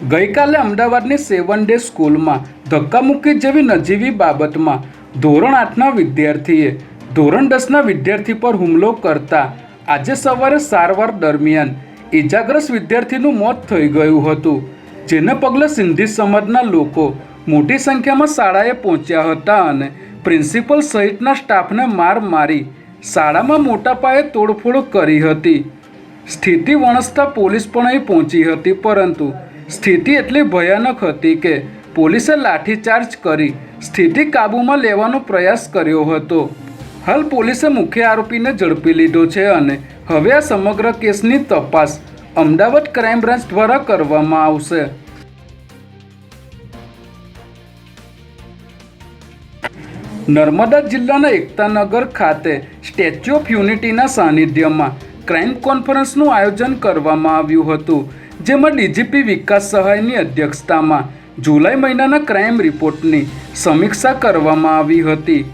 ગઈકાલે અમદાવાદની seven day સ્કૂલમાં ધક્કામુક્કી જેવી નજીવી બાબતમાં ધોરણ આઠના વિદ્યાર્થીએ ધોરણ દસના વિદ્યાર્થી પર હુમલો કરતા આજે સવારે સારવાર દરમિયાન ઇજાગ્રસ્ત વિદ્યાર્થીનું મોત થઈ ગયું હતું, જેને પગલે સિંધી સમાજના લોકો મોટી સંખ્યામાં શાળાએ પહોંચ્યા હતા અને પ્રિન્સિપલ સહિતના સ્ટાફને માર મારી શાળામાં મોટા પાયે તોડફોડ કરી હતી. સ્થિતિ વણસતા પોલીસ પણ અહીં પહોંચી હતી, પરંતુ સ્થિતિ એટલી ભયાનક હતી કે પોલીસે લાઠીચાર્જ કરી સ્થિતિ કાબૂમાં લેવાનો પ્રયાસ કર્યો હતો. હાલ પોલીસે મુખ્ય આરોપીને ઝડપી લીધો છે અને હવે આ સમગ્ર કેસની તપાસ અમદાવાદ ક્રાઇમ બ્રાન્ચ દ્વારા કરવામાં આવશે. નર્મદા જિલ્લાના એકતાનગર ખાતે સ્ટેચ્યુ ઓફ યુનિટીના સાનિધ્યમાં ક્રાઇમ કોન્ફરન્સનું આયોજન કરવામાં આવ્યું હતું. જેમાં ડીજીપી વિકાસ સહાયની અધ્યક્ષતામાં જુલાઈ મહિનાના ક્રાઇમ રિપોર્ટની સમીક્ષા કરવામાં આવી હતી.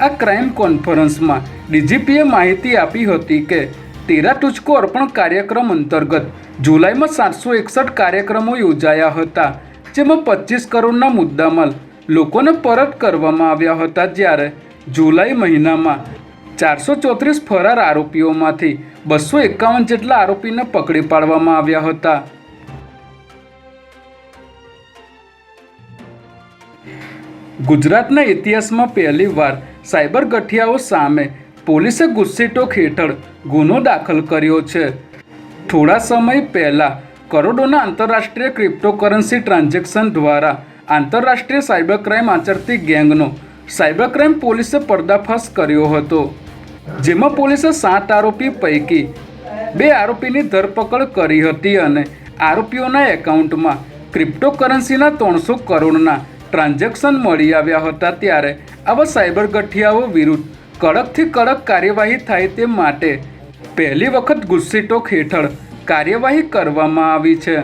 આ ક્રાઇમ કોન્ફરન્સમાં ડીજીપીએ માહિતી આપી હતી કે તેરા ટુચકો અર્પણ કાર્યક્રમ અંતર્ગત જુલાઈમાં સાતસો એકસઠ કાર્યક્રમો યોજાયા હતા, જેમાં પચીસ કરોડના મુદ્દામાલ લોકોને પરત કરવામાં આવ્યા હતા જ્યારે જુલાઈ મહિનામાં ચારસો ચોત્રીસ ફરાર આરોપીઓમાંથી બસો એકાવન જેટલા આરોપીને પકડી પાડવામાં આવ્યા હતા. ગુજરાતના ઇતિહાસમાં પહેલીવાર સાયબર ગઠિયાઓ સામે પોલીસે ગુસ્સીટોક હેઠળ ગુનો દાખલ કર્યો છે. થોડા સમય પહેલાં કરોડોના આંતરરાષ્ટ્રીય ક્રિપ્ટોકરન્સી ટ્રાન્ઝેક્શન દ્વારા આંતરરાષ્ટ્રીય સાયબર ક્રાઇમ આચરતી ગેંગનો સાયબર ક્રાઇમ પોલીસે પર્દાફાશ કર્યો હતો. જેમાં પોલીસે સાત આરોપી પૈકી બે આરોપીની ધરપકડ કરી હતી અને આરોપીઓના એકાઉન્ટમાં ક્રિપ્ટોકરન્સીના ત્રણસો કરોડના ટ્રાન્ઝેક્શન મળી આવ્યા હતા ત્યારે આવા સાયબર ગઠિયાઓ વિરુદ્ધ કડકથી કડક કાર્યવાહી થાય તે માટે પહેલી વખત ગુસ્સીટોક હેઠળ કાર્યવાહી કરવામાં આવી છે.